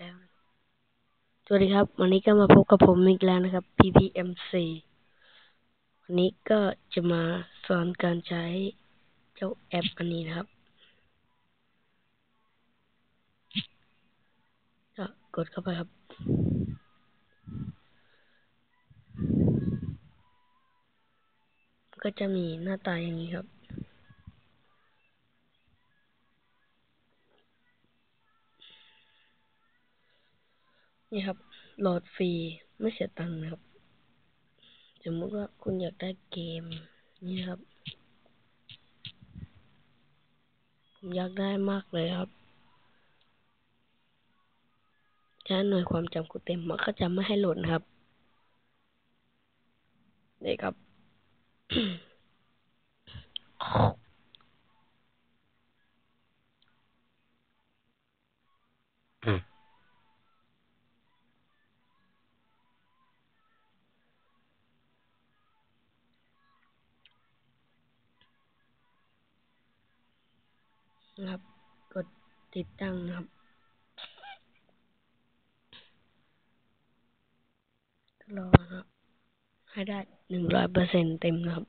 แล้ว สวัสดีครับ วันนี้ก็มาพบกับผมอีกแล้วนะครับ PPMC วันนี้ก็จะมาสอนการใช้เจ้าแอปอันนี้นะครับก็กดเข้าไปครับ ก็จะมีหน้าตาอย่างนี้ครับ นี่ครับโหลดฟรีไม่เสียตังค์นะครับ สมมติว่าคุณอยากได้เกม นี่ครับ ผมอยากได้มากเลยครับใช้หน่วยความจำกูเต็มมันก็จะไม่ให้โหลดนะครับนี่ครับ นะครับ กดติดตั้งนะครับ รอนะครับ ให้ได้หนึ่งร้อยเปอร์เซ็นเต็มนะครับ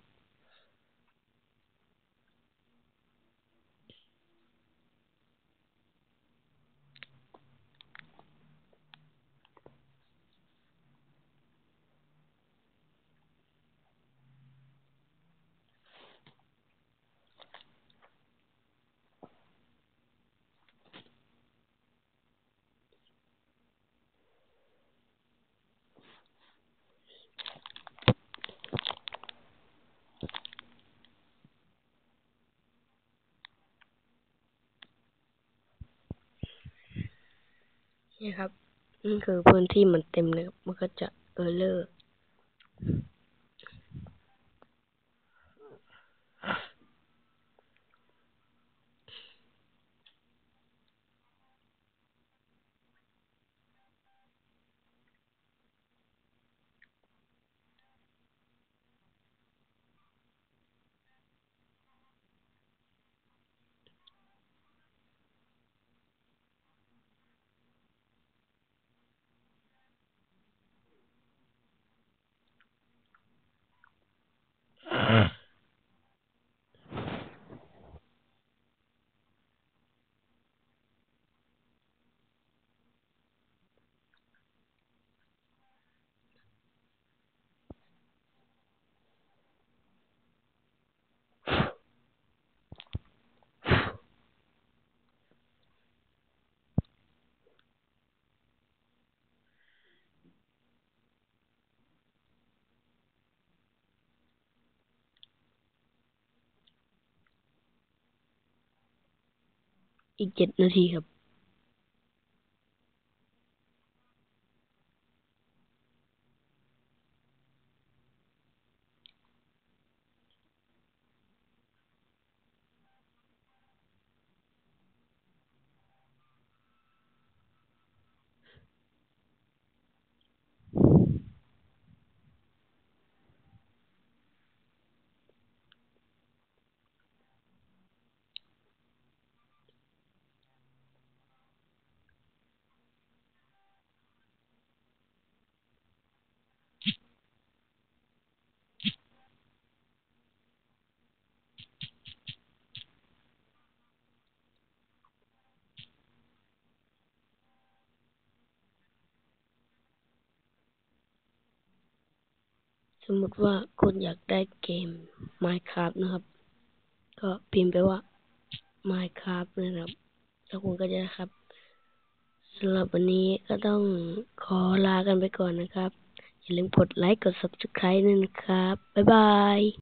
นี่ครับนี่คือพื้นที่มันเต็มเลยครับ มันก็จะเออเลอร์ อีกเจ็ดนาทีครับ สมมติว่าคนอยากได้เกม Minecraft นะครับ ก็พิมพ์ไปว่า Minecraft นะครับ แล้วคุณก็จะครับสำหรับวันนี้ก็ต้องขอลากันไปก่อนนะครับ อย่าลืมกดไลค์ กด Subscribe ด้วยนะครับ บ๊ายบาย